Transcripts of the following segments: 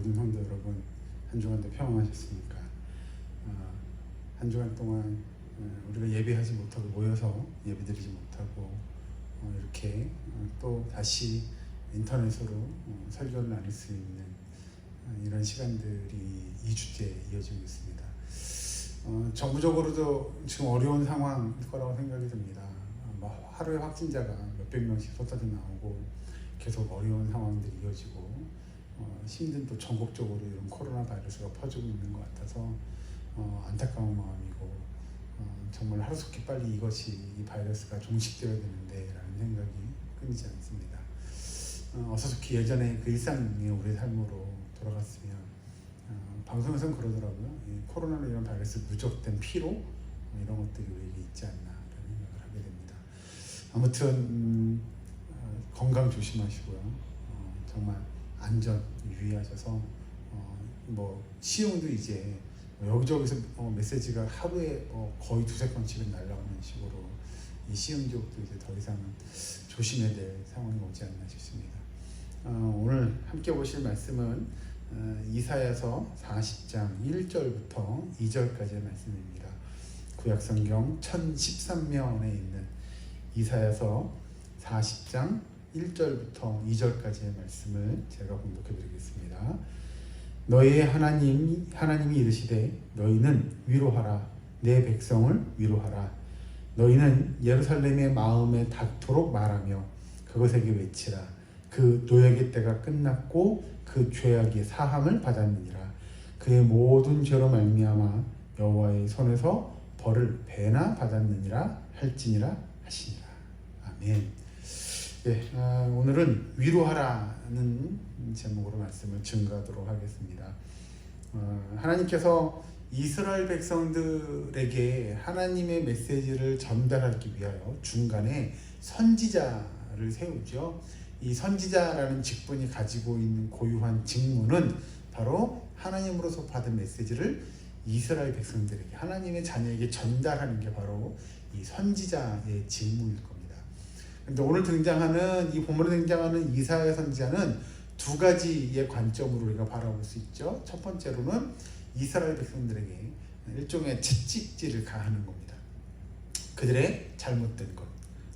모든 성도 여러분 한 주간도 평안하셨습니까? 어, 한 주간 동안 어, 우리가 예배하지 못하고 모여서 예배드리지 못하고 어, 이렇게 어, 또 다시 인터넷으로 어, 설교를 나눌 수 있는 어, 이런 시간들이 2주째 이어지고 있습니다. 어, 정부적으로도 지금 어려운 상황일 거라고 생각이 듭니다. 어, 뭐 하루에 확진자가 몇백 명씩 쏟아져 나오고 계속 어려운 상황들이 이어지고 어, 또 전국적으로 이런 코로나 바이러스가 퍼지고 있는 것 같아서 어, 안타까운 마음이고 어, 정말 하루속히 빨리 이것이 이 바이러스가 종식되어야 되는데라는 생각이 끊이지 않습니다. 어, 어서 좋게 예전에 그 일상의 우리 삶으로 돌아갔으면 어, 방송에서는 그러더라고요. 이 코로나로 이런 바이러스 누적된 피로 어, 이런 것들이 우리에게 있지 않나라는 생각을 하게 됩니다. 아무튼 음, 어, 건강 조심하시고요. 어, 정말 안전 유의하셔서 어, 뭐 시흥도 이제 뭐 여기저기서 어, 메시지가 하루에 어, 거의 두세 건씩은 날라오는 식으로 이 시흥 지역도 이제 더 이상 조심해야 될 상황이 오지 않나 싶습니다. 어, 오늘 함께 보실 말씀은 어, 이사야서 40장 1절부터 2절까지의 말씀입니다. 구약성경 1013면에 있는 이사야서 40장 1절부터 2절까지의 말씀을 제가 공독해 드리겠습니다. 너희의 하나님 하나님이 이르시되 너희는 위로하라. 내 백성을 위로하라. 너희는 예루살렘의 마음에 닿도록 말하며 그것에게 외치라. 그 노역의 때가 끝났고 그 죄악의 사함을 받았느니라. 그의 모든 죄로 말미암아 여호와의 손에서 벌을 배나 받았느니라 할지니라 하시니라. 아멘. 네, 아, 오늘은 위로하라는 제목으로 말씀을 증거하도록 하겠습니다. 어, 하나님께서 이스라엘 백성들에게 하나님의 메시지를 전달하기 위하여 중간에 선지자를 세우죠. 이 선지자라는 직분이 가지고 있는 고유한 직무는 바로 하나님으로서 받은 메시지를 이스라엘 백성들에게 하나님의 자녀에게 전달하는 게 바로 이 선지자의 직무일 겁니다. 근데 오늘 등장하는 이 본문에 등장하는 이사야 선지자는 두 가지의 관점으로 우리가 바라볼 수 있죠. 첫 번째로는 이스라엘 백성들에게 일종의 채찍질을 가하는 겁니다. 그들의 잘못된 것,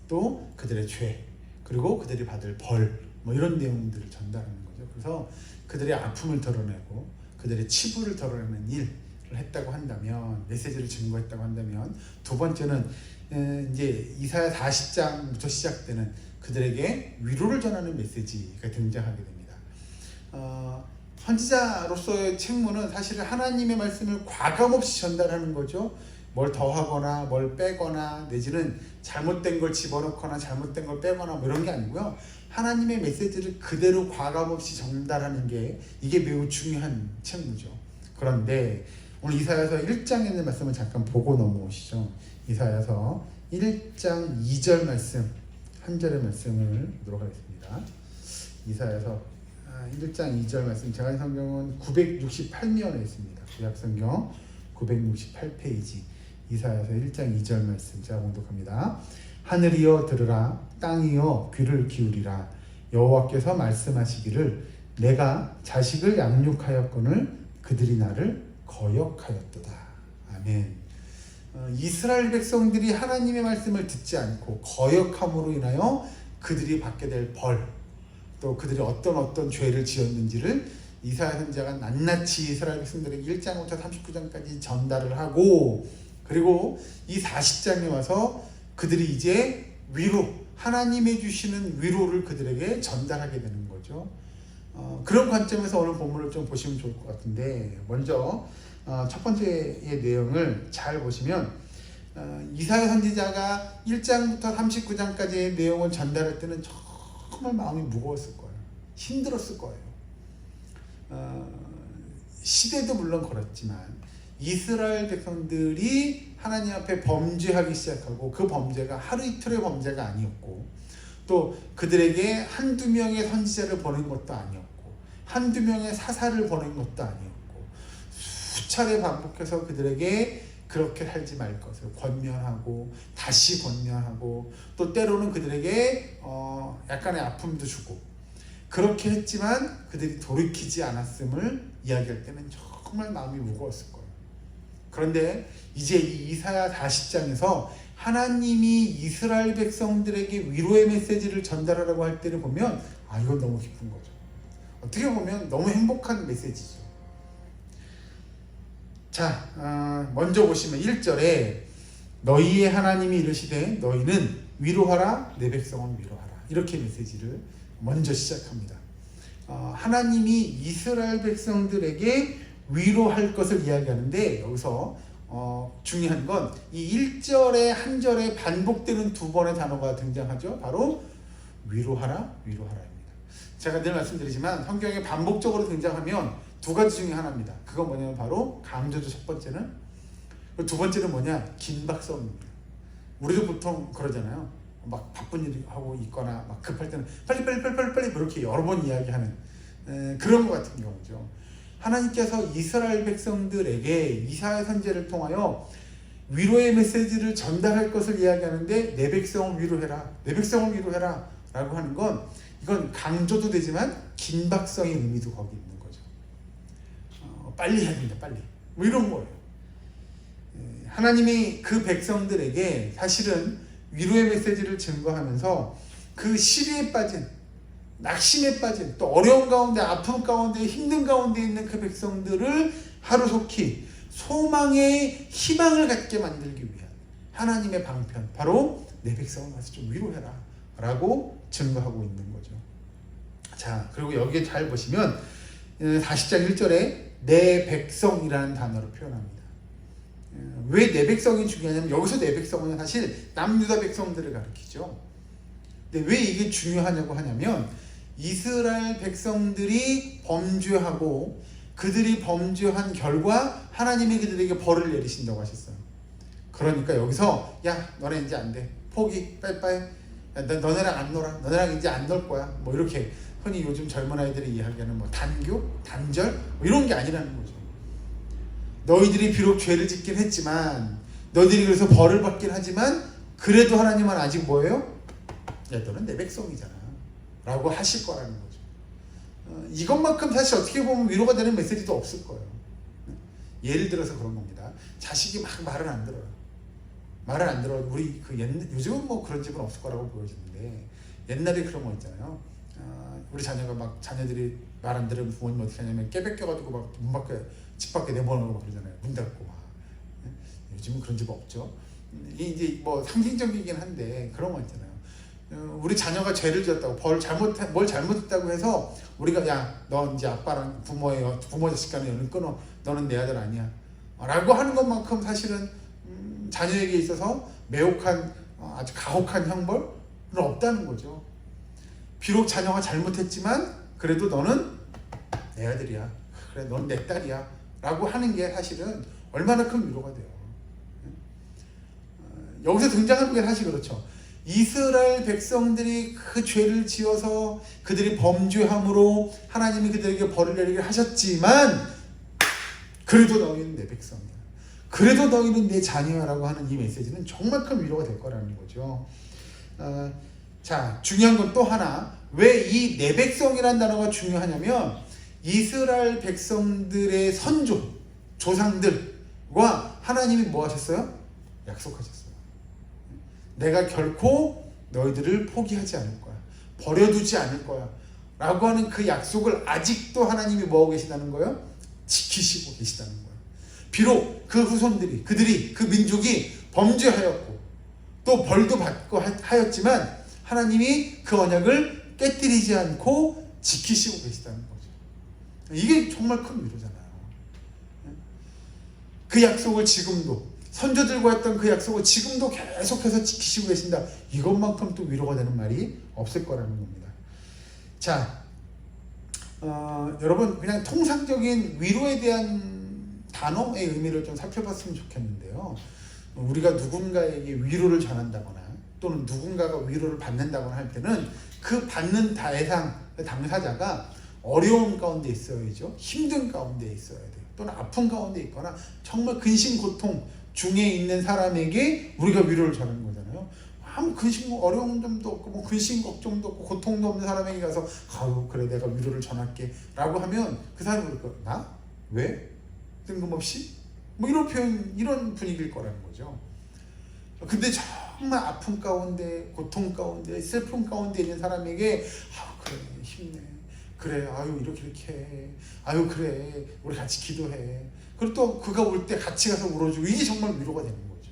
또 그들의 죄, 그리고 그들이 받을 벌, 뭐 이런 내용들을 전달하는 거죠. 그래서 그들의 아픔을 덜어내고 그들의 치부를 덜어내는 일을 했다고 한다면 메시지를 증거했다고 한다면 두 번째는 에, 이제 이사야 40장부터 시작되는 그들에게 위로를 전하는 메시지가 등장하게 됩니다. 어, 선지자로서의 책무는 사실 하나님의 말씀을 과감 없이 전달하는 거죠. 뭘 더하거나 뭘 빼거나 내지는 잘못된 걸 집어넣거나 잘못된 걸 빼거나 뭐 이런 게 아니고요. 하나님의 메시지를 그대로 과감 없이 전달하는 게 이게 매우 중요한 책무죠. 그런데 오늘 이사야서 1장에 있는 말씀을 잠깐 보고 넘어오시죠. 이사야서 1장 2절 말씀 한 절의 말씀을 보도록 하겠습니다. 이사야서 1장 2절 말씀 제가 한 성경은 968면에 있습니다. 구약 성경 968페이지 이사야서 1장 2절 말씀 제가 공독합니다. 하늘이여 들으라 땅이여 귀를 기울이라 여호와께서 말씀하시기를 내가 자식을 양육하였거늘 그들이 나를 거역하였도다. 아멘. 어, 이스라엘 백성들이 하나님의 말씀을 듣지 않고 거역함으로 인하여 그들이 받게 될 벌, 또 그들이 어떤 어떤 죄를 지었는지를 이사야 선지자가 낱낱이 이스라엘 백성들에게 1장부터 39장까지 전달을 하고 그리고 이 40장에 와서 그들이 이제 위로 하나님의 주시는 위로를 그들에게 전달하게 되는 거죠. 어, 그런 관점에서 오늘 본문을 좀 보시면 좋을 것 같은데 먼저 어, 첫 번째의 내용을 잘 보시면 어, 이사야 선지자가 1장부터 39장까지의 내용을 전달할 때는 정말 마음이 무거웠을 거예요. 힘들었을 거예요. 어, 시대도 물론 그렇지만 이스라엘 백성들이 하나님 앞에 범죄하기 시작하고 그 범죄가 하루 이틀의 범죄가 아니었고 또 그들에게 한두 명의 선지자를 보낸 것도 아니었고 한두 명의 사사를 보낸 것도 아니었고 수차례 반복해서 그들에게 그렇게 살지 말 것을 권면하고 다시 권면하고 또 때로는 그들에게 어 약간의 아픔도 주고 그렇게 했지만 그들이 돌이키지 않았음을 이야기할 때는 정말 마음이 무거웠을 거예요. 그런데 이제 이 이사야 40장에서 하나님이 이스라엘 백성들에게 위로의 메시지를 전달하라고 할 때를 보면 아 이건 너무 기쁜 거죠. 어떻게 보면 너무 행복한 메시지죠. 자, 아, 먼저 보시면 1절에 너희의 하나님이 이르시되 너희는 위로하라 내 백성은 위로하라 이렇게 메시지를 먼저 시작합니다. 어, 하나님이 이스라엘 백성들에게 위로할 것을 이야기하는데 여기서 어, 중요한 건 이 1절에 한 절에 반복되는 두 번의 단어가 등장하죠. 바로 위로하라, 위로하라입니다. 제가 늘 말씀드리지만 성경에 반복적으로 등장하면 두 가지 중에 하나입니다. 그건 뭐냐면 바로 강조죠. 첫 번째는 두 번째는 뭐냐 긴박성입니다. 우리도 보통 그러잖아요. 막 바쁜 일 하고 있거나 막 급할 때는 빨리 빨리 빨리 빨리 빨리 그렇게 여러 번 이야기하는 에, 그런 것 같은 경우죠. 하나님께서 이스라엘 백성들에게 이사야 선제를 통하여 위로의 메시지를 전달할 것을 이야기하는데 내 백성을 위로해라, 내 백성을 위로해라 라고 하는 건 이건 강조도 되지만 긴박성의 의미도 거기 있는 거죠. 어, 빨리 해야 된다, 빨리. 뭐 이런 거예요. 에, 하나님이 그 백성들에게 사실은 위로의 메시지를 증거하면서 그 시리에 빠진 낙심에 빠진 또 어려운 가운데 아픔 가운데 힘든 가운데 있는 그 백성들을 하루속히 소망의 희망을 갖게 만들기 위한 하나님의 방편 바로 내 백성을 와서 좀 위로해라 라고 증거하고 있는 거죠. 자 그리고 여기에 잘 보시면 40장 1절에 내 백성이라는 단어로 표현합니다. 왜 내 백성이 중요하냐면 여기서 내 백성은 사실 남유다 백성들을 가리키죠. 근데 왜 이게 중요하냐고 하냐면 이스라엘 백성들이 범죄하고 그들이 범죄한 결과 하나님이 그들에게 벌을 내리신다고 하셨어요. 그러니까 여기서 야 너네 이제 안 돼. 포기 빠이빠이. 야, 너, 너네랑 안 놀아. 너네랑 이제 안 놀 거야. 뭐 이렇게 흔히 요즘 젊은 아이들이 이야기하는 뭐 단교, 단절 뭐 이런 게 아니라는 거죠. 너희들이 비록 죄를 짓긴 했지만 너희들이 그래서 벌을 받긴 하지만 그래도 하나님은 아직 뭐예요? 야 너는 내 백성이잖아. 라고 하실 거라는 거죠. 어, 이것만큼 사실 어떻게 보면 위로가 되는 메시지도 없을 거예요. 예를 들어서 그런 겁니다. 자식이 막 말을 안 들어요. 말을 안 들어. 우리 그 옛날 요즘은 뭐 그런 집은 없을 거라고 보여지는데 옛날에 그런 거 있잖아요. 어, 우리 자녀가 막 자녀들이 말 안 들으면 부모님 어떻게 하냐면 깨백껴가지고 막 문 밖에 집 밖에 내보내고 그러잖아요. 문 닫고 막. 요즘은 그런 집 없죠. 이게 이제 뭐 상징적이긴 한데 그런 거 있잖아요. 어, 우리 자녀가 죄를 지었다고 벌 잘못 뭘 잘못했다고 해서 우리가 야 너 이제 아빠랑 부모의 부모 자식 간의 연을 끊어. 너는 내 아들 아니야. 라고 하는 것만큼 사실은 음, 자녀에게 있어서 매혹한 어, 아주 가혹한 형벌은 없다는 거죠. 비록 자녀가 잘못했지만 그래도 너는 내 아들이야. 그래 넌 내 딸이야. 라고 하는 게 사실은 얼마나 큰 위로가 돼요. 어, 여기서 등장하는 게 사실 그렇죠 이스라엘 백성들이 그 죄를 지어서 그들이 범죄함으로 하나님이 그들에게 벌을 내리게 하셨지만 그래도 너희는 내 백성이야. 그래도 너희는 내 자녀라고 하는 이 메시지는 정말 큰 위로가 될 거라는 거죠. 어, 자 중요한 건 또 하나 왜 이 내 백성이라는 단어가 중요하냐면 이스라엘 백성들의 선조 조상들과 하나님이 뭐 하셨어요? 약속하셨어요. 내가 결코 너희들을 포기하지 않을 거야. 버려두지 않을 거야. 라고 하는 그 약속을 아직도 하나님이 뭐하고 계시다는 거예요? 지키시고 계시다는 거예요. 비록 그 후손들이, 그들이, 그 민족이 범죄하였고 또 벌도 받고 하였지만 하나님이 그 언약을 깨뜨리지 않고 지키시고 계시다는 거죠. 이게 정말 큰 위로잖아요. 그 약속을 지금도 선조들과 했던 그 약속을 지금도 계속해서 지키시고 계신다. 이것만큼 또 위로가 되는 말이 없을 거라는 겁니다. 자, 어, 여러분 그냥 통상적인 위로에 대한 단어의 의미를 좀 살펴봤으면 좋겠는데요. 우리가 누군가에게 위로를 전한다거나 또는 누군가가 위로를 받는다거나 할 때는 그 받는 대상, 그 당사자가 어려움 가운데 있어야죠. 힘든 가운데 있어야 돼요. 또는 아픈 가운데 있거나 정말 근심 고통 중에 있는 사람에게 우리가 위로를 전하는 거잖아요. 아무 근심 어려운 점도 없고 뭐 근심 걱정도 없고 고통도 없는 사람에게 가서 아우 그래 내가 위로를 전할게라고 하면 그 사람이 그럴 거 나? 왜? 뜬금없이? 뭐 이런 표현 이런 분위기일 거라는 거죠. 근데 정말 아픔 가운데 고통 가운데 슬픔 가운데 있는 사람에게 아우 그래 힘내 그래 아유 이렇게 이렇게 해. 아유 그래. 우리 같이 기도해. 그리고 또 그가 올 때 같이 가서 울어주고 이게 정말 위로가 되는 거죠.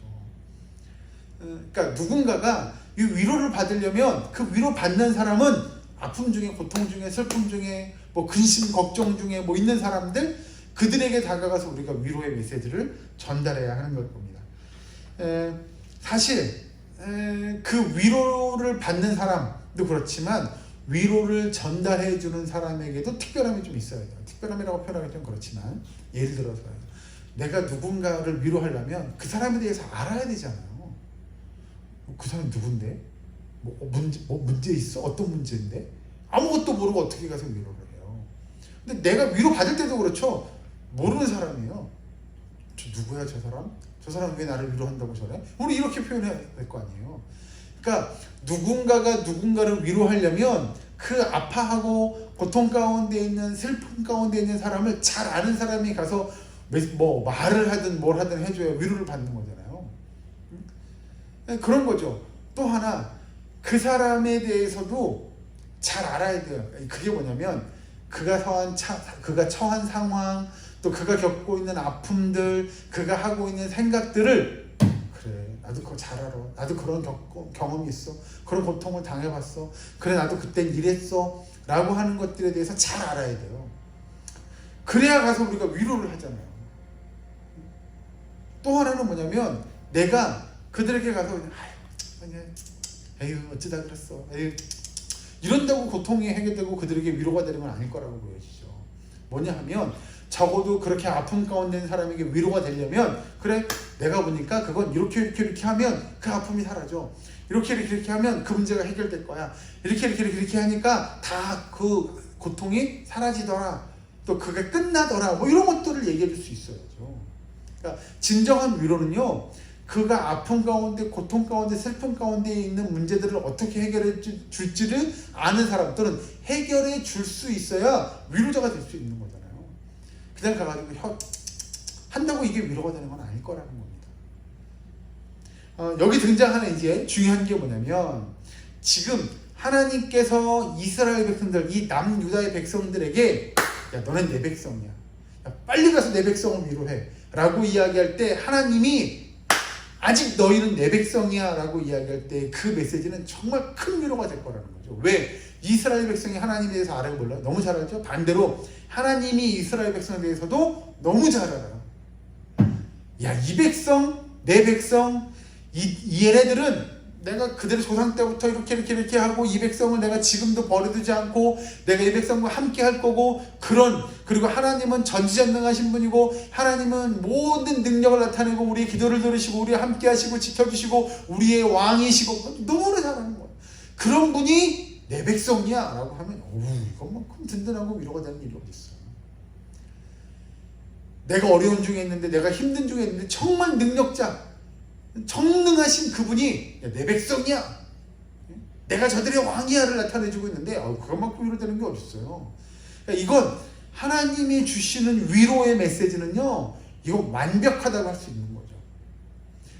어, 그러니까 누군가가 이 위로를 받으려면 그 위로 받는 사람은 아픔 중에 고통 중에 슬픔 중에 뭐 근심 걱정 중에 뭐 있는 사람들 그들에게 다가가서 우리가 위로의 메시지를 전달해야 하는 걸 겁니다. 에, 사실 에, 그 위로를 받는 사람도 그렇지만 위로를 전달해 주는 사람에게도 특별함이 좀 있어야 돼요. 특별함이라고 표현하기 좀 그렇지만 예를 들어서 내가 누군가를 위로하려면 그 사람에 대해서 알아야 되잖아요. 그 사람 누군데? 뭐 어, 문제 뭐 문제 있어? 어떤 문제인데? 아무것도 모르고 어떻게 가서 위로를 해요? 근데 내가 위로 받을 때도 그렇죠. 모르는 사람이에요. 저 누구야 저 사람? 저 사람 왜 나를 위로한다고 저래? 우리 이렇게 표현해야 될 거 아니에요. 그러니까 누군가가 누군가를 위로하려면 그 아파하고 고통 가운데 있는 슬픔 가운데 있는 사람을 잘 아는 사람이 가서 뭐 말을 하든 뭘 하든 해줘야 위로를 받는 거잖아요. 음? 그런 거죠. 또 하나 그 사람에 대해서도 잘 알아야 돼요. 그게 뭐냐면 그가 처한 차, 그가 처한 상황 또 그가 겪고 있는 아픔들 그가 하고 있는 생각들을 나도 그거 잘 알아. 나도 그런 경험이 있어. 그런 고통을 당해봤어. 그래 나도 그땐 이랬어. 라고 하는 것들에 대해서 잘 알아야 돼요. 그래야 가서 우리가 위로를 하잖아요. 또 하나는 뭐냐면 내가 그들에게 가서 아유 에휴 어찌다 그랬어. 에휴. 이런다고 고통이 해결되고 그들에게 위로가 되는 건 아닐 거라고 보여지죠. 뭐냐 하면 적어도 그렇게 아픔 가운데 있는 사람에게 위로가 되려면 그래 내가 보니까 그건 이렇게 이렇게 이렇게 하면 그 아픔이 사라져. 이렇게 이렇게 이렇게 하면 그 문제가 해결될 거야. 이렇게 이렇게 이렇게, 이렇게 하니까 다 그 고통이 사라지더라. 또 그게 끝나더라. 뭐 이런 것들을 얘기해 줄 수 있어야죠. 그러니까 진정한 위로는요 그가 아픔 가운데 고통 가운데 슬픔 가운데 있는 문제들을 어떻게 해결해 줄지를 아는 사람 또는 해결해 줄 수 있어야 위로자가 될 수 있는 거잖아요. 그냥 가가지고 혀, 한다고 이게 위로가 되는 건 아닐 거라는 겁니다. 어, 여기 등장하는 이제 중요한 게 뭐냐면 지금 하나님께서 이스라엘 백성들 이 남유다의 백성들에게 야 너는 내 백성이야. 야, 빨리 가서 내 백성을 위로해. 라고 이야기할 때 하나님이 아직 너희는 내 백성이야 라고 이야기할 때 그 메시지는 정말 큰 위로가 될 거라는 거죠. 왜? 이스라엘 백성이 하나님에 대해서 알아요 몰라요? 너무 잘 알죠? 반대로 하나님이 이스라엘 백성에 대해서도 너무 잘 알아요. 야, 이 백성, 내 백성, 이, 이 얘네들은 내가 그들의 조상 때부터 이렇게 이렇게 이렇게 하고 이 백성을 내가 지금도 버려두지 않고 내가 이 백성과 함께 할 거고 그런 그리고 하나님은 전지전능하신 분이고 하나님은 모든 능력을 나타내고 우리의 기도를 들으시고 우리와 함께 하시고 지켜주시고 우리의 왕이시고 너무나 잘하는 거예요. 그런 분이 내 백성이야 라고 하면 이것만큼 든든하고 위로가 되는 일이 어딨어 내가 어려운 중에 있는데 내가 힘든 중에 있는데 정말 능력자 정능하신 그분이 내 백성이야. 내가 저들의 왕이야를 나타내주고 있는데 어, 그것만큼 위로되는 게 어딨어요. 그러니까 이건 하나님이 주시는 위로의 메시지는요 이거 완벽하다고 할 수 있는 거죠.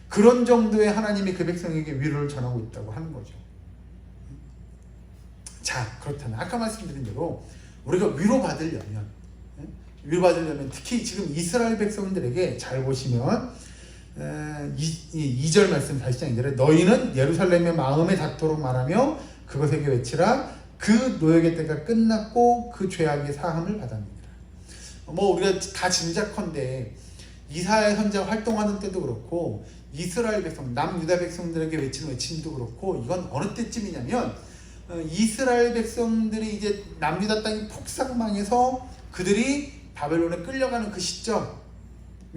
그런 정도의 하나님이 그 백성에게 위로를 전하고 있다고 하는 거죠. 자 그렇다면 아까 말씀드린 대로 우리가 위로받으려면 예? 위로받으려면 특히 지금 이스라엘 백성들에게 잘 보시면 2절 말씀 다시 장인데 너희는 예루살렘의 마음에 닿도록 말하며 그것에게 외치라. 그 노역의 때가 끝났고 그 죄악의 사함을 받았느니라. 뭐 우리가 다 짐작컨대 이사야 선자 활동하는 때도 그렇고 이스라엘 백성 남유다 백성들에게 외치는 외침도 그렇고 이건 어느 때쯤이냐면 어, 이스라엘 백성들이 이제 남유다 땅이 폭삭망해서 그들이 바벨론에 끌려가는 그 시점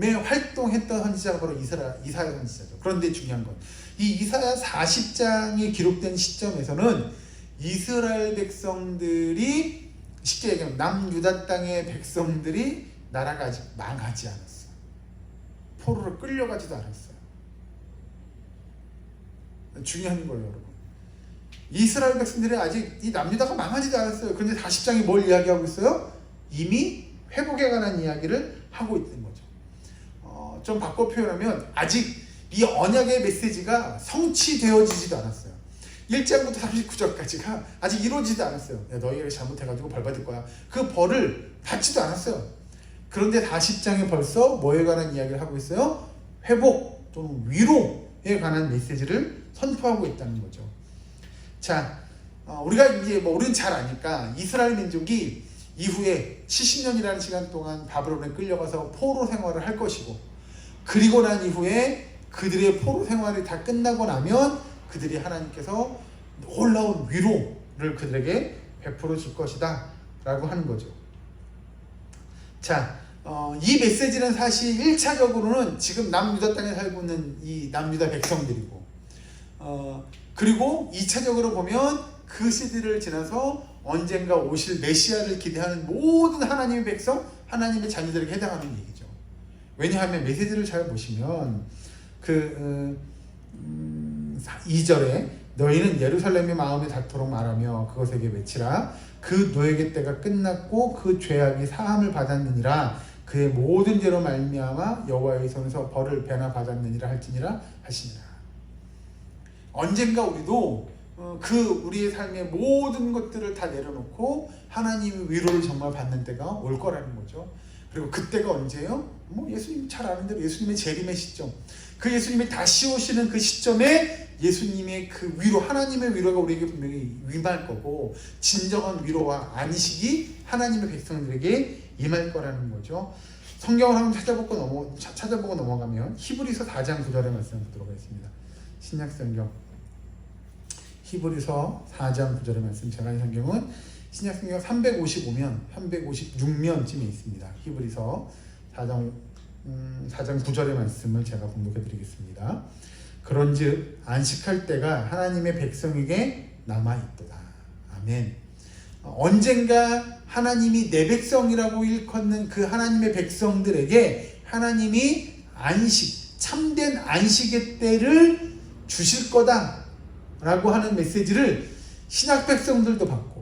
에 활동했던 선지자가 바로 이스라, 이사야 선지자죠. 그런데 중요한 건 이 이사야 40장이 기록된 시점에서는 이스라엘 백성들이 쉽게 얘기하면 남유다 땅의 백성들이 나라가 아직 망하지 않았어요. 포로로 끌려가지도 않았어요. 중요한 거예요, 여러분. 이스라엘 백성들이 아직 이 남유다가 망하지도 않았어요. 그런데 40장이 뭘 이야기하고 있어요? 이미 회복에 관한 이야기를 하고. 어, 좀 바꿔 표현하면 아직 이 언약의 메시지가 성취되어지지도 않았어요. 1장부터 39장까지가 아직 이루어지지 않았어요. 야, 너희가 잘못해가지고 벌 받을 거야. 그 벌을 받지도 않았어요. 그런데 40장에 벌써 뭐에 관한 이야기를 하고 있어요? 회복 또는 위로에 관한 메시지를 선포하고 있다는 거죠. 자, 어, 우리가 이제 뭐 우리는 잘 아니까 이스라엘 민족이 이후에 70년이라는 시간 동안 바벨론에 끌려가서 포로 생활을 할 것이고 그리고 난 이후에 그들의 포로 생활이 다 끝나고 나면 그들이 하나님께서 놀라운 위로를 그들에게 베풀어 줄 것이다 라고 하는 거죠. 자, 어, 이 메시지는 사실 1차적으로는 지금 남유다 땅에 살고 있는 이 남유다 백성들이고 어, 그리고 2차적으로 보면 그 시대를 지나서 언젠가 오실 메시아를 기대하는 모든 하나님의 백성, 하나님의 자녀들에게 해당하는 얘기죠. 왜냐하면 메시지를 잘 보시면 그 어, 음, 2절에 너희는 예루살렘의 마음에 닿도록 말하며 그것에게 외치라. 그 노예의 때가 끝났고 그 죄악이 사함을 받았느니라. 그의 모든 죄로 말미암아 여호와의 손에서 벌을 배나 받았느니라 할지니라 하시니라. 언젠가 우리도 어, 그 우리의 삶의 모든 것들을 다 내려놓고 하나님의 위로를 정말 받는 때가 올 거라는 거죠. 그리고 그때가 언제요? 뭐 예수님 잘 아는 대로 예수님의 재림의 시점. 그 예수님이 다시 오시는 그 시점에 예수님의 그 위로, 하나님의 위로가 우리에게 분명히 임할 거고 진정한 위로와 안식이 하나님의 백성들에게 임할 거라는 거죠. 성경을 한번 찾아보고 넘어 차- 찾아보고 넘어가면 히브리서 4장 9절의 말씀 보도록 하겠습니다. 신약 성경 히브리서 4장 9절의 말씀 제가 이 성경은 신약 성경 355면 356면쯤에 있습니다. 히브리서 4장 음, 4장 9절의 말씀을 제가 공독해 드리겠습니다. 그런즉 안식할 때가 하나님의 백성에게 남아 있도다. 아멘. 어, 언젠가 하나님이 내 백성이라고 일컫는 그 하나님의 백성들에게 하나님이 안식, 참된 안식의 때를 주실 거다라고 하는 메시지를 신학 백성들도 받고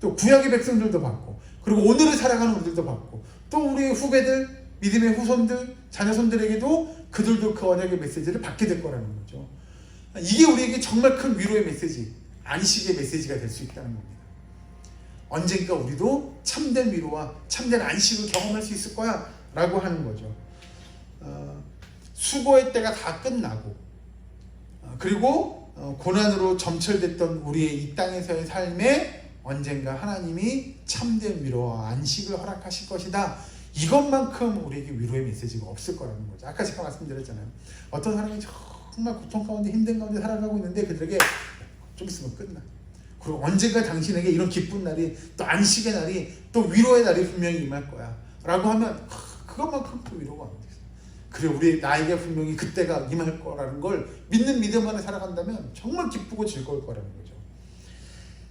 또 구약의 백성들도 받고 그리고 오늘을 살아가는 우리들도 받고 또 우리의 후배들 믿음의 후손들 자녀손들에게도 그들도 그 언약의 메시지를 받게 될 거라는 거죠. 이게 우리에게 정말 큰 위로의 메시지, 안식의 메시지가 될 수 있다는 겁니다. 언젠가 우리도 참된 위로와 참된 안식을 경험할 수 있을 거야 라고 하는 거죠. 어, 수고의 때가 다 끝나고 어, 그리고 어, 고난으로 점철됐던 우리의 이 땅에서의 삶에 언젠가 하나님이 참된 위로와 안식을 허락하실 것이다. 이것만큼 우리에게 위로의 메시지가 없을 거라는 거죠. 아까 제가 말씀드렸잖아요. 어떤 사람이 정말 고통 가운데 힘든 가운데 살아가고 있는데 그들에게 좀 있으면 끝나. 그리고 언젠가 당신에게 이런 기쁜 날이 또 안식의 날이 또 위로의 날이 분명히 임할 거야. 라고 하면 하, 그것만큼 또 위로가 안 돼요. 그래 우리 나에게 분명히 그때가 임할 거라는 걸 믿는 믿음 안에 살아간다면 정말 기쁘고 즐거울 거라는 거죠.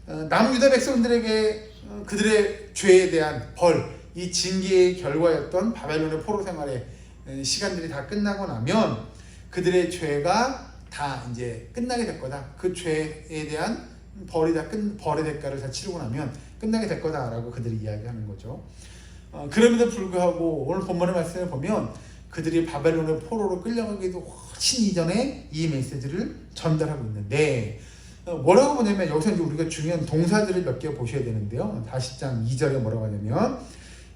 어, 남유다 백성들에게 어, 그들의 죄에 대한 벌, 이 징계의 결과였던 바벨론의 포로 생활의 에, 시간들이 다 끝나고 나면 그들의 죄가 다 이제 끝나게 될 거다. 그 죄에 대한 벌이 다 끝, 벌의 대가를 다 치르고 나면 끝나게 될 거다라고 그들이 이야기하는 거죠. 어, 그럼에도 불구하고 오늘 본문의 말씀을 보면 그들이 바벨론의 포로로 끌려가기도 훨씬 이전에 이 메시지를 전달하고 있는데 어, 뭐라고 보냐면 여기서 이제 우리가 중요한 동사들을 몇 개 보셔야 되는데요. 40장 2절에 뭐라고 하냐면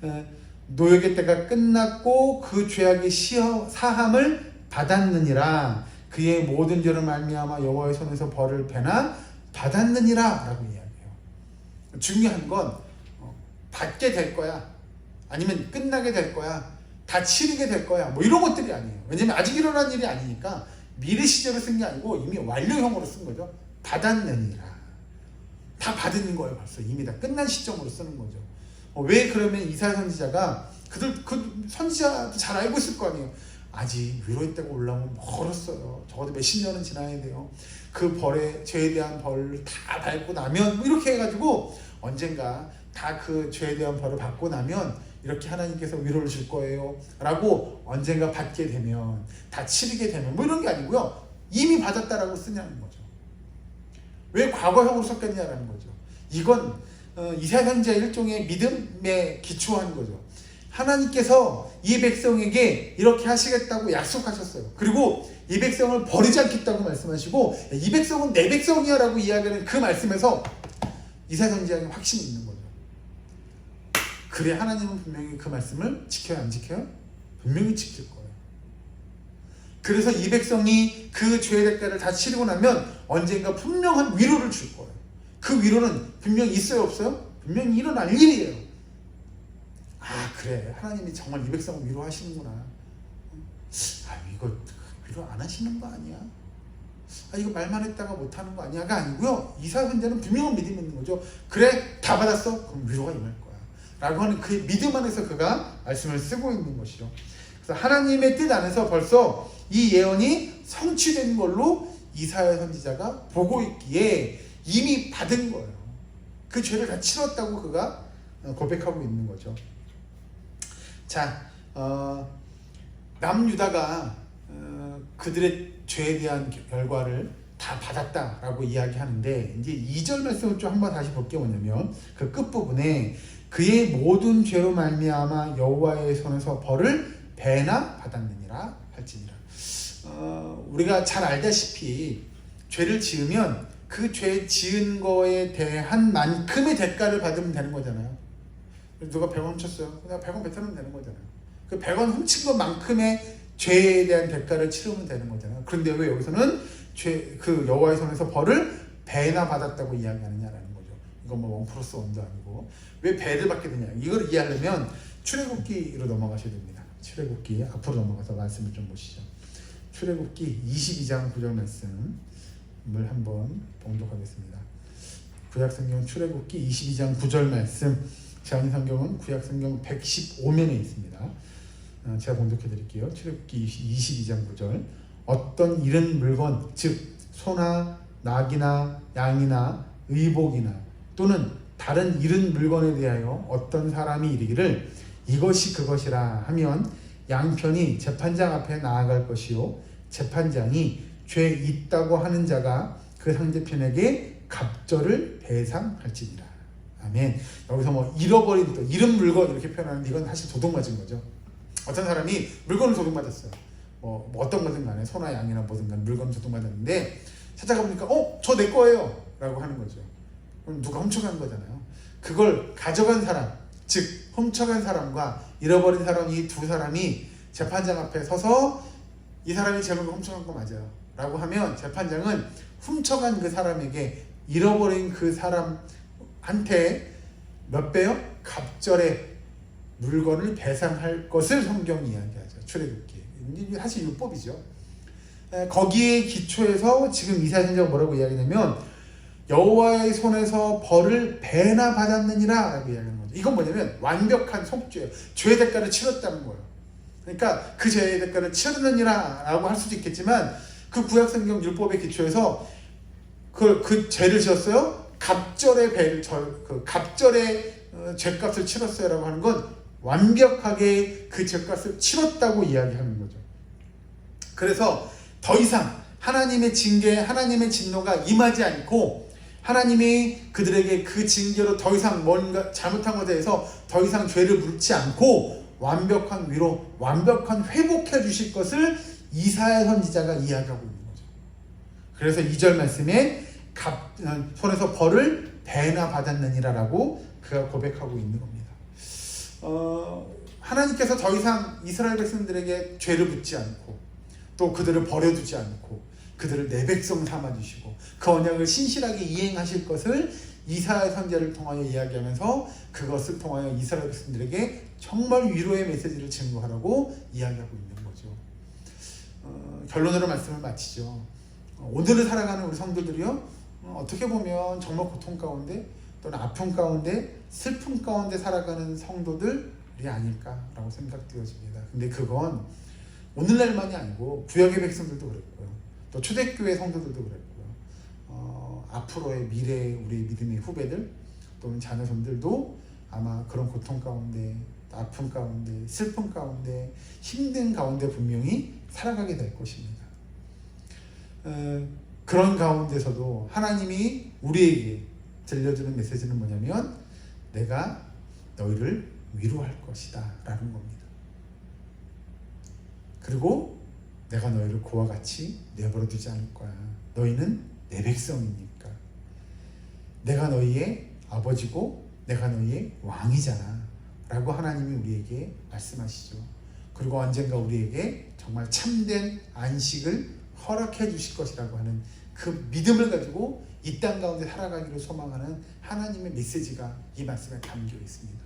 어, 노역의 때가 끝났고 그 죄악의 시어, 사함을 받았느니라 그의 모든 죄를 말미암아 여호와의 손에서 벌을 배나 받았느니라라고 이야기해요. 중요한 건 어, 받게 될 거야. 아니면 끝나게 될 거야. 다 치르게 될 거야. 뭐 이런 것들이 아니에요. 왜냐면 아직 일어난 일이 아니니까 미래 시제로 쓴 게 아니고 이미 완료형으로 쓴 거죠. 받았느니라. 다 받은 거예요. 벌써 이미 다 끝난 시점으로 쓰는 거죠. 어, 왜 그러면 이사야 선지자가 그들 그 선지자도 잘 알고 있을 거 아니에요. 아직 위로의 때가 올라오면 멀었어요. 적어도 몇십 년은 지나야 돼요. 그 벌에 죄에 대한 벌을 다 밟고 나면 뭐 이렇게 해가지고 언젠가 다 그 죄에 대한 벌을 받고 나면 이렇게 하나님께서 위로를 줄 거예요. 라고 언젠가 받게 되면 다 치르게 되면 뭐 이런 게 아니고요. 이미 받았다라고 쓰냐는 거죠. 왜 과거형으로 썼겠냐라는 거죠. 이건 어, 이사야 선지자 일종의 믿음에 기초한 거죠. 하나님께서 이 백성에게 이렇게 하시겠다고 약속하셨어요. 그리고 이 백성을 버리지 않겠다고 말씀하시고 이 백성은 내 백성이야라고 이야기하는 그 말씀에서 이사야 선지자의 확신이 있는 거죠. 그래 하나님은 분명히 그 말씀을 지켜야 안 지켜요? 분명히 지킬 거예요. 그래서 이 백성이 그 죄의 대가를 다 치르고 나면 언젠가 분명한 위로를 줄 거예요. 그 위로는 분명히 있어요, 없어요? 분명히 일어날 일이에요. 아, 그래. 하나님이 정말 이 백성을 위로하시는구나. 아, 이거 위로 안 하시는 거 아니야? 아, 이거 말만 했다가 못 하는 거 아니야가 아니고요. 이사 현자는 분명한 믿음이 있는 거죠. 그래, 다 받았어? 그럼 위로가 임할 거야. 라고 하는 그 믿음 안에서 그가 말씀을 쓰고 있는 것이죠. 그래서 하나님의 뜻 안에서 벌써 이 예언이 성취된 걸로 이사야 선지자가 보고 있기에 이미 받은 거예요. 그 죄를 다 치렀다고 그가 어, 고백하고 있는 거죠. 자, 어, 남유다가 어, 그들의 죄에 대한 결과를 다 받았다라고 이야기하는데 이제 2절 말씀을 좀 한번 다시 볼게 뭐냐면 그 끝부분에 그의 모든 죄로 말미암아 여호와의 손에서 벌을 배나 받았느니라 할지니라. 어, 우리가 잘 알다시피 죄를 지으면 그 죄 지은 거에 대한 만큼의 대가를 받으면 되는 거잖아요. 누가 100원 훔쳤어요. 내가 100원 뱉으면 되는 거잖아요. 그 100원 훔친 것만큼의 죄에 대한 대가를 치르면 되는 거잖아요. 그런데 왜 여기서는 죄, 그 여호와의 손에서 벌을 배나 받았다고 이야기하느냐라는 거죠. 이건 뭐1 플러스 원도 아니고 왜 배를 받게 되냐. 이걸 이해하려면 출애굽기로 넘어가셔야 됩니다. 출애굽기 앞으로 넘어가서 말씀을 좀 보시죠. 출애굽기 22장 9절 말씀을 한번 봉독하겠습니다. 구약 성경 출애굽기 22장 9절 말씀 제한 성경은 구약 성경 115면에 있습니다. 어, 제가 봉독해 드릴게요. 출애굽기 22장 9절. 어떤 잃은 물건 즉 소나 낙이나 양이나 의복이나 또는 다른 잃은 물건에 대하여 어떤 사람이 이르기를 이것이 그것이라 하면 양편이 재판장 앞에 나아갈 것이요 재판장이 죄 있다고 하는 자가 그 상대편에게 갑절을 배상할지니라. 아멘. 여기서 뭐 잃어버린 또 잃은 물건 이렇게 표현하는데 이건 사실 도둑 맞은 거죠. 어떤 사람이 물건을 도둑 맞았어요. 뭐, 뭐 어떤 거든 간에 소나 양이나 뭐든 간에 물건을 도둑 맞았는데 찾아가 보니까 어, 저 내 거예요. 라고 하는 거죠. 그럼 누가 훔쳐간 거잖아요. 그걸 가져간 사람, 즉 훔쳐간 사람과 잃어버린 사람 이 두 사람이 재판장 앞에 서서 이 사람이 제 물건 훔쳐간 거 맞아요. 라고 하면 재판장은 훔쳐간 그 사람에게 잃어버린 그 사람한테 몇 배요? 갑절의 물건을 배상할 것을 성경이 이야기하죠. 출애굽기. 사실 율법이죠. 에, 거기에 기초해서 지금 이사야전자가 뭐라고 이야기냐면 여호와의 손에서 벌을 배나 받았느니라 라고 이야기하는 거죠. 이건 뭐냐면 완벽한 속죄예요. 죄의 대가를 치렀다는 거예요. 그러니까 그 죄의 대가를 치르느니라 라고 할 수도 있겠지만 그 구약 성경 율법의 기초에서 그, 그 죄를 지었어요. 갑절의 배를 절, 그 갑절의 어, 죄값을 치렀어요 라고 하는 건 완벽하게 그 죄값을 치렀다고 이야기하는 거죠. 그래서 더 이상 하나님의 징계, 하나님의 진노가 임하지 않고 하나님이 그들에게 그 징계로 더 이상 뭔가 잘못한 것에 대해서 더 이상 죄를 묻지 않고 완벽한 위로, 완벽한 회복해 주실 것을 이사야 선지자가 이야기하고 있는 거죠. 그래서 2절 말씀에 갑, 어, 손에서 벌을 배나 받았느니라라고 그가 고백하고 있는 겁니다. 어, 하나님께서 더 이상 이스라엘 백성들에게 죄를 묻지 않고 또 그들을 버려두지 않고 그들을 내 백성 삼아 주시고 그 언약을 신실하게 이행하실 것을 이사야 선제를 통하여 이야기하면서 그것을 통하여 이스라엘 백성들에게 정말 위로의 메시지를 증거하라고 이야기하고 있는 거죠. 어, 결론으로 말씀을 마치죠. 어, 오늘을 살아가는 우리 성도들이요 어, 어떻게 보면 정말 고통 가운데 또는 아픔 가운데 슬픔 가운데 살아가는 성도들이 아닐까라고 생각되어집니다. 근데 그건 오늘날만이 아니고 구약의 백성들도 그랬고요. 또 초대교회 성도들도 그랬고요. 어, 앞으로의 미래 우리 믿음의 후배들 또는 자녀손들도 아마 그런 고통 가운데 아픔 가운데 슬픔 가운데 힘든 가운데 분명히 살아가게 될 것입니다. 어, 그런 가운데서도 하나님이 우리에게 들려주는 메시지는 뭐냐면 내가 너희를 위로할 것이다 라는 겁니다. 그리고 내가 너희를 그와 같이 내버려 두지 않을 거야. 너희는 내 백성이니까. 내가 너희의 아버지고 내가 너희의 왕이잖아. 라고 하나님이 우리에게 말씀하시죠. 그리고 언젠가 우리에게 정말 참된 안식을 허락해 주실 것이라고 하는 그 믿음을 가지고 이 땅 가운데 살아가기를 소망하는 하나님의 메시지가 이 말씀에 담겨 있습니다.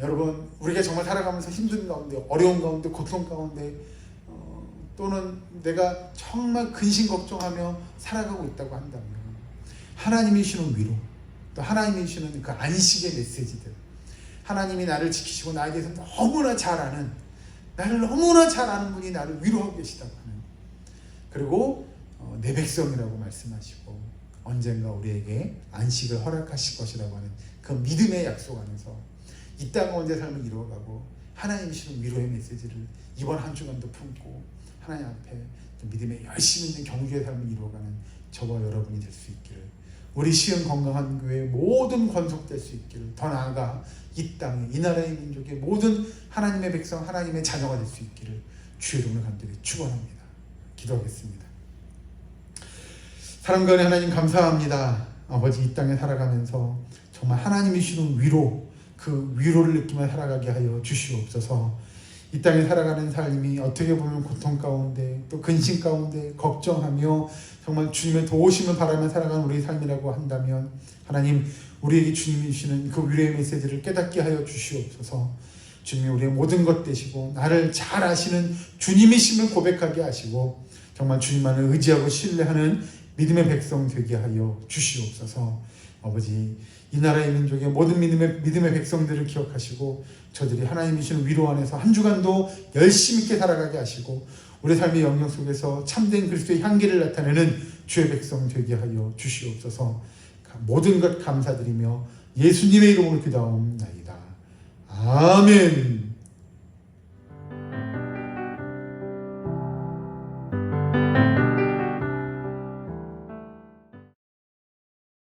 여러분, 우리가 정말 살아가면서 힘든 가운데, 어려운 가운데, 고통 가운데, 어, 또는 내가 정말 근심 걱정하며 살아가고 있다고 한다면 하나님이 주는 위로, 또 하나님이 주는 그 안식의 메시지들, 하나님이 나를 지키시고 나에 대해서 너무나 잘 아는, 나를 너무나 잘 아는 분이 나를 위로하고 계시다고 하는, 그리고 어, 내 백성이라고 말씀하시고 언젠가 우리에게 안식을 허락하실 것이라고 하는 그 믿음의 약속 안에서 이땅 가운데 삶을 이루어가고 하나님이 주는 위로의 메시지를 이번 한 주간도 품고 하나님 앞에 좀 믿음의 열심히 있는 경주의 삶을 이루어가는 저와 여러분이 될 수 있기를 우리 시은 건강한 교회 모든 권속될 수 있기를 더 나아가 이 땅에 이 나라의 민족의 모든 하나님의 백성 하나님의 자녀가 될 수 있기를 주의 이름을 간절히 축원합니다. 기도하겠습니다. 사랑과의 하나님 감사합니다. 아버지 이 땅에 살아가면서 정말 하나님이 주는 위로 그 위로를 느끼며 살아가게 하여 주시옵소서. 이 땅에 살아가는 삶이 어떻게 보면 고통 가운데 또 근심 가운데 걱정하며 정말 주님의 도우심을 바라며 살아가는 우리의 삶이라고 한다면 하나님 우리에게 주님이 주시는 그 위로의 메시지를 깨닫게 하여 주시옵소서. 주님이 우리의 모든 것 되시고 나를 잘 아시는 주님이심을 고백하게 하시고 정말 주님만을 의지하고 신뢰하는 믿음의 백성 되게 하여 주시옵소서. 아버지 이 나라의 민족의 모든 믿음의 믿음의 백성들을 기억하시고 저들이 하나님이 주는 위로 안에서 한 주간도 열심히 있게 살아가게 하시고 우리 삶의 영역 속에서 참된 그리스도의 향기를 나타내는 주의 백성 되게 하여 주시옵소서. 모든 것 감사드리며 예수님의 이름으로 기도하옵나이다. 아멘.